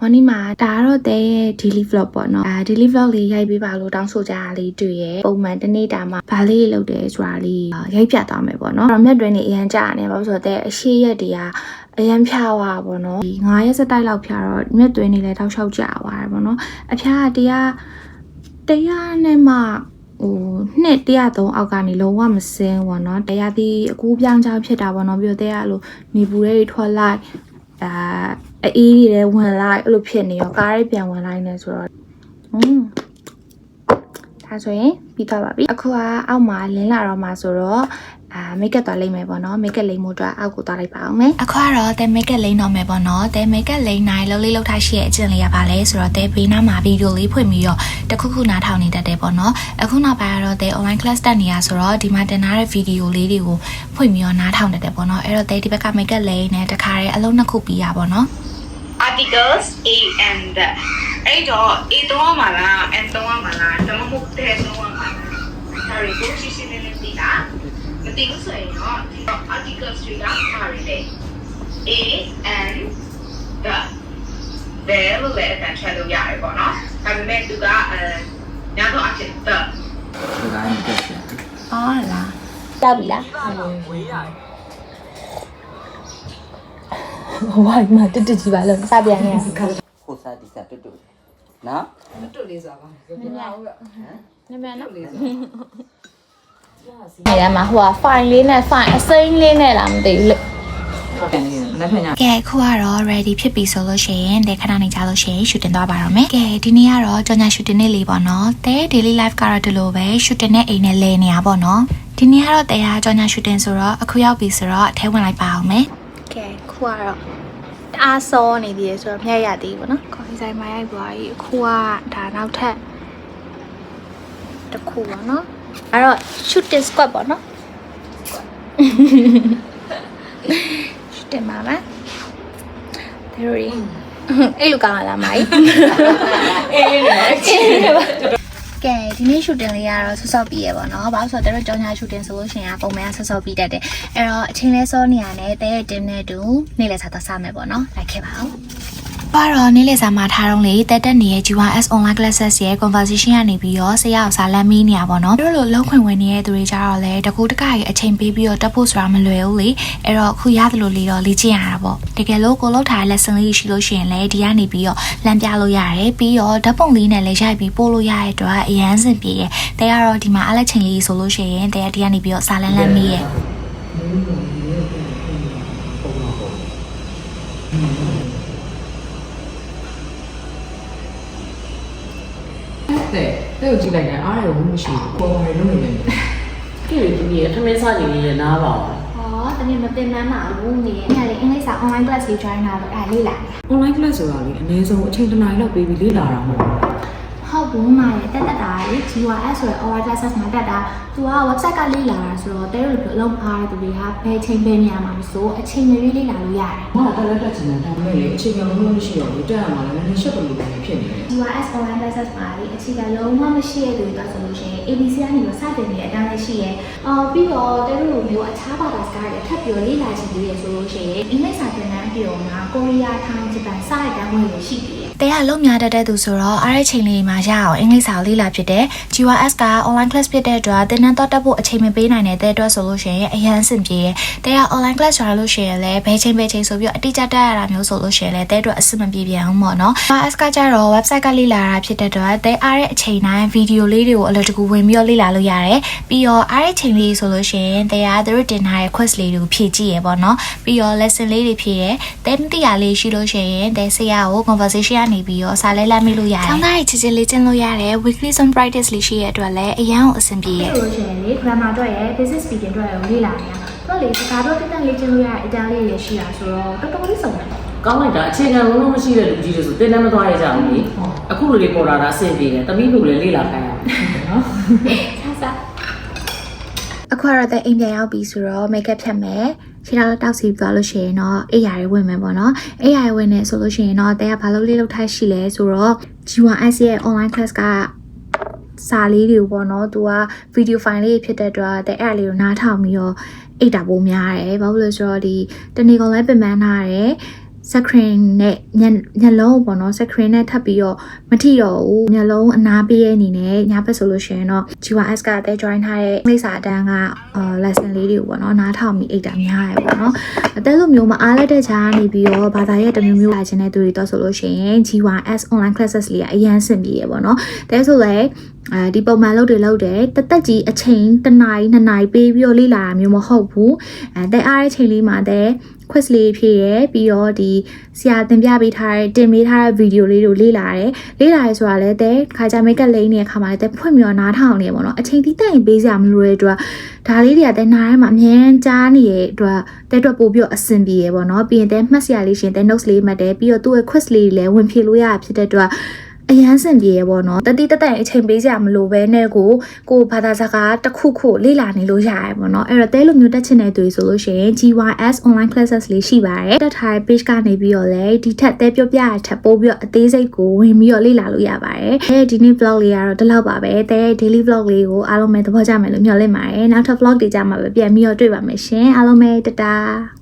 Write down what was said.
မော်နီမှာဒါကတော့တဲ့ရဲ့ daily vlog ပေါ့နော်အာ daily vlog လေးရိုက်ပေးပါလို့တောင်းဆိုကြတာလေးတွေ့ရပုံမှန်တစ်နေ့တာမှာဘာလေးလုပ်တယ်ဆိုတာလေးအာရိုက်ပြသွားမယ်ပေါ့နော်အဲ့တော့မြက်တွင်နေအရန်ကြာနေပါလို့ဆိုတော့တဲ့အရှိရက်တွေကအရန်ဖြားသွားပါတော့ဒီ9ရက်စတိုက်လောက်ဖြားတော့မြက်တွင်နေလဲတောက်လျှောက်ကြာသွားတယ်ပေါ့နော်အဖြားကတရားတရားနဲ့မှဟိုနှစ်103အောက်ကနေလုံးဝမစင်းပေါ့နော်တရားဒီအကူပြောင်းချောင်းဖြစ်တာပေါ့နော်ပြီးတော့တရားလို့နေပူတွေထွက်လိုက် အာအေးတွေလည်းဝင်လိုက်အဲ့လိုဖြစ်နေရောကားတွေပြန်ဝင်လိုက်နေဆိုတော့อืมဒါဆိုရင်ပြီးသွားပါပြီအခုကအောက်မှာလင်းလာတော့မှာဆိုတော့ အာမိတ်ကပ်သွားလိမ့်မယ်ပေါ့နော်မိတ်ကပ်လိမ့်မှုအတွက်အောက်ကိုသွားလိုက်ပါအောင်မယ်အခုကတော့တဲမိတ်ကပ်လိမ့်တော့မယ်ပေါ့နော်တဲမိတ်ကပ်လိမ့်နိုင်လုံးလေးလောက်ထားရှိရဲ့အကျင့်လေးရပါလဲဆိုတော့တဲဘေးနားမှာဗီဒီယိုလေးဖွင့်ပြီးတော့တခုခုနားထောင်နေတတ်တယ်ပေါ့နော်အခုနောက်ပိုင်းကတော့တဲ online class တက်နေရဆိုတော့ဒီမှာတင်ထားတဲ့ဗီဒီယိုလေးတွေကိုဖွင့်ပြီးတော့နားထောင်တတ်တယ်ပေါ့နော်အဲ့တော့တဲဒီဘက်ကမိတ်ကပ်လိမ့်နဲ့တခါတည်းအလုံးနှစ်ခုပြီးရပါတော့နော် articles a and အဲ့တော့ a တော့မှာလား and တော့မှာလားဒါမှမဟုတ်တဲ့တော့မှာလားဒါတွေကိုရှင်းရှင်းလင်းလ 띵수예요. articles 위랑 다른데 a and the velvet and shadow 야 이거나 다음에 누가 나도 아직 the 누가 하는 뜻이야? 아라 답이야. Why mà tôi tự chỉ bảo là. sao bè nè Khô xa thì sao tôi tự Nó Nó tự lý giả vào Nên mẹ nó Nên mẹ nó နေရမှာဟိုက file လေးနဲ့ file အစိမ်းလေးနဲ့လားမသိဘူးကဲခုကတော့ ready ဖြစ်ပြီဆိုလို့ရှိရင်ဒီခဏနေကြလို့ရှိရင် shooting သွားပါတော့မယ်။ကဲဒီနေ့ကတော့ကြောင်ညာ shooting နေ့လေးပေါ့နော်။တဲ daily life ကတော့ဒီလိုပဲ shooting နဲ့အိမ်နဲ့လဲနေတာပေါ့နော်။ဒီနေ့ကတော့တဲဟာကြောင်ညာ shooting ဆိုတော့အခုရောက်ပြီဆိုတော့အထဲဝင်လိုက်ပါအောင်မယ်။ကဲခုကတော့တအားစောနေသေးတယ်ဆိုတော့မြတ်ရသေးပေါ့နော်။ခေါင်းဆိုင်မှာရိုက်ပွားကြီးအခုကဒါနောက်ထပ်တစ်ခုပေါ့နော်။ အဲ့တော့ shooting squad ပေါ့နော် shooting ပါပါသူတို့တွေအဲ့လိုကောင်းလာလားမိုင်းအေးနေပါကဲဒီနေ့ shooting လေးကတော့ဆော့ဆော့ပြီးရပါတော့။ဘာလို့ဆိုတော့တို့ကြောင်ညာ shooting ဆိုလို့ရှိရင်ပုံမှန်ဆော့ဆော့ပြီးတတ်တယ်။အဲ့တော့အချိန်လဲစောနေရတဲ့တဲ့ team နဲ့တူနေ့လဲစားတော့စားမယ်ပေါ့နော်။လိုက်ခဲ့ပါအောင်။ ပါတော့နေ့လည်စာမှာထားတော့လေတက်တက်နေတဲ့ GYS online classes ရဲ့ conversation ကနေပြီးတော့ဆရာအောင်စာလမ်းမီးနေရပါတော့တို့လိုလုံးခွင်ဝင်နေတဲ့သူတွေကြတော့လေတကူတကရဲ့အချိန်ပေးပြီးတော့တက်ဖို့ဆိုတာမလွယ်ဘူးလေအဲ့တော့အခုရတယ်လို့လေတော့လေ့ကျင့်ရတာပေါ့တကယ်လို့ကိုလောက်ထားတဲ့ lesson လေးရှိလို့ရှိရင်လေဒီကနေပြီးတော့လမ်းပြလို့ရတယ်ပြီးတော့ဓာတ်ပုံလေးနဲ့လည်းရိုက်ပြီးပို့လို့ရတဲ့အတွက်အရန်စင်ပြေတယ်တဲကတော့ဒီမှာအားလက်ချိန်လေးဆိုလို့ရှိရင်တဲကဒီကနေပြီးတော့စာလမ်းလမ်းမီးရဲ့ တဲ့တဲ့ကိုကြည့်လိုက်တယ်အားရဘူးမရှိဘူးပေါ်ပေါ်လုံးနေတယ်ပြည့်ပြည့်ထမင်းစားနေနေနားပါဘူးဟောတကယ်မတင်မ်းပါဘူးနေအဲ့ဒါလေအင်္ဂလိပ်စာ online class လေး join တာလို့အဲ့ဒါလေ့လာနေ online class ဆိုတာလေအနည်းဆုံးအချိန်တစ်နာရီလောက်ပေးပြီးလေ့လာတာမဟုတ်ဘူးဟုတ် ဘူးမာရဲ့တက်တက်တာလေ GYS ဆိုတဲ့ online classes မှာတက်တာ तू က website ကလေ့လာတာဆိုတော့တဲတို့လိုအလုပ်အားတဲ့သူတွေကဘယ်ချိန်ဘယ်နေရာမှာမဆိုအချိန်မရွေးလေ့လာလို့ရတယ်။ဘာတက်လက်တက်ချင်တယ်ဒါပေမဲ့လေအချိန်ကလုံးလုံးမရှိတော့ဘူးတက်ရမှာလည်းနည်းနည်းရှက်တယ်လို့ပဲဖြစ်နေတယ် GYS online classes မှာလေအခြေခံလုံးဝမရှိတဲ့သူတွေဆိုလို့ရှိရင် ABC ကနေတော့စတင်နေတဲ့အတိုင်းလည်းရှိရဲအော်ပြီးတော့တဲတို့လိုမျိုးအခြားဘာသာစကားတွေထပ်ပြီးတော့လေ့လာချင်သေးရဆိုလို့ရှိရင်အင်္ဂလိပ်စာသင်တန်းပြောမှာကိုရီးယားထိုင်းဂျပန်စတဲ့တန်းဝင်တွေရှိသေးတယ်တဲကလုံးများတတ်တဲ့သူဆိုတော့အားရချိန်လေးမှာရအောင်အင်္ဂလိပ်စာကိုလေ့လာဖြစ်တယ် GYS က online class ဖြစ်တဲ့အတွက်သင်တန်းတော့တက်ဖို့အချိန်မပေးနိုင်တဲ့တဲ့အတွက်ဆိုလို့ရှိရင်အရန်အဆင်ပြေတယ်တဲက online class ဆိုရလို့ရှိရင်လည်းဘယ်ချိန်ဘယ်ချိန်ဆိုပြီးတော့အတိအကျတက်ရတာမျိုးဆိုလို့ရှိရင်လည်းတဲ့အတွက်အဆင်မပြေပြန်အောင်ပေါ့နော် GYS ကကြတော့ website ကလေ့လာတာဖြစ်တဲ့အတွက်တဲအားတဲ့အချိန်တိုင်းဗီဒီယိုလေးတွေကိုအလွယ်တကူဝင်ပြီးတော့လေ့လာလို့ရတယ်ပြီးတော့အားတဲ့ချိန်လေးဆိုလို့ရှိရင်တဲကသူတို့တင်ထားတဲ့ quiz လေးတွေကိုဖြည့်ကြည့်ရပေါ့နော်ပြီးတော့ lesson လေးတွေဖြည့်ရဲတဲမသိရလေးရှိလို့ရှိရင်တဲဆရာကို conversation ကနေပြီးတော့စာလဲလမ်းမိလို့ရတယ်။ကျောင်းသားတွေချစ်ချစ်လေးကျင့်လို့ရတယ် weekly some practice လေးရှိရတဲ့အတွက်လည်းအရန်ကိုအဆင်ပြေရဲ့။ဆိုလို့ရှိရင်လေ grammar အတွက်ရယ် business speaking အတွက်ရယ်လေ့လာနေရ။တော့လေစကားတော့တက်တက်လေးကျင့်လို့ရတဲ့အတန်းလေးတွေရှိတာဆိုတော့တော်တော်လေးစုံတယ်ကောင်းလိုက်တာအခြေခံလုံးလုံးမရှိတဲ့လူကြီးတွေဆိုတင်လည်းမသွားရကြဘူးလေအခုလူတွေပေါ်လာတာအဆင်ပြေတယ်တမိလူလည်းလေ့လာခိုင်းရအောင်။ဆာဆာအခုကတော့တဲ့အိမ်ပြန်ရောက်ပြီဆိုတော့ make up ဖြတ်မယ် ခြေထောက်တောက်စီသွားလို့ရှိရင်တော့အိယာတွေဝင်မယ်ပေါ့နော်အိယာတွေဝင်နေဆိုလို့ရှိရင်တော့တဲ့ကဘာလို့လေးလောက်ထားရှိလဲဆိုတော့ G1S ရဲ့ online class ကစာလေးတွေပေါ့နော်သူက video file လေးဖြစ်တဲ့အတွက်တဲ့အဲ့အလေးကိုနားထောင်ပြီးတော့အိတ်တာပိုများတယ်ဘာလို့လဲဆိုတော့ဒီတနေ့ကောင်လည်းပင်ပန်းထားတယ် screen နဲ့ညညလုံးပေါ့နော် screen နဲ့ထပ်ပြီးတော့မထိတော့ဘူးညလုံးအနာပေးရဲ့အနေနဲ့ညဘက်ဆိုလို့ရှိရင်တော့ GYS ကတဲ join ထားတဲ့မိစ္ဆာအတန်းကအာ lesson လေးတွေကိုပေါ့နော်နားထောင်ပြီးအိတ်တာများရပေါ့နော်အတဲလိုမျိုးမအားလက်တဲ့ခြားနေပြီးတော့ဘာသာရဲ့တစ်မျိုးမျိုးလာခြင်းတဲ့သူတွေတော့ဆိုလို့ရှိရင် GYS online classes လေးကအရန်ဆင်ပြေရပေါ့နော်တဲဆိုလဲအဲဒီပုံမှန်လုပ်တွေလုပ်တယ်တသက်ကြီးအချိန်တစ်နာရီနှစ်နာရီပေးပြီးတော့လေ့လာတာမျိုးမဟုတ်ဘူးအဲတဲအားတဲ့ချိန်လေးမှာတဲ quiz လေးဖြည့်ရပြီးတော့ဒီဆရာသင်ပြပေးထားတဲ့တင်ပေးထားတဲ့ဗီဒီယိုလေးတွေကိုလေ့လာတယ်လေ့လာရဲဆိုတာလည်းတဲ့ခါကြမိတ်ကလိမ့်နေတဲ့ခါမှာလည်းတဲ့ဖွင့်ပြီးတော့နားထောင်နေရပေါ့နော်အချိန်တိတိုင်ပေးစရာမလိုတဲ့အတွက်ဒါလေးတွေကတဲ့နားထဲမှာအမြဲတမ်းကြားနေတဲ့အတွက်တဲ့အတွက်ပို့ပြီးတော့အဆင်ပြေရပေါ့နော်ပြီးရင်တဲ့မှတ်စရာလေးရှင်တဲ့ notes လေးမှတ်တယ်ပြီးတော့သူ့ရဲ့ quiz လေးတွေလည်းဝင်ဖြည့်လို့ရတာဖြစ်တဲ့အတွက် အရန်စင်ပြေရပေါ့နော်တတိတတိုင်အချိန်ပေးစရာမလိုပဲနဲ့ကိုကိုဘာသာစကားတစ်ခုခုလေ့လာနေလို့ရရပေါ့နော်အဲ့တော့တဲလိုမျိုးတက်ချင်တဲ့သူတွေဆိုလို့ရှိရင် GYS online classes လေးရှိပါတယ်တက်ထားတဲ့ page ကနေပြီးတော့လည်းဒီထက်တဲပြောပြရထက်ပို့ပြီးတော့အသေးစိတ်ကိုဝင်ပြီးတော့လေ့လာလို့ရပါတယ်အဲဒီနေ့ vlog လေးကတော့ဒီလောက်ပါပဲတဲ daily vlog လေးကိုအားလုံးပဲသဘောကျမယ်လို့မျှော်လင့်ပါတယ်နောက်ထပ် vlog တွေကြမှာပဲပြန်ပြီးတော့တွေ့ပါမယ်ရှင်အားလုံးပဲတတာ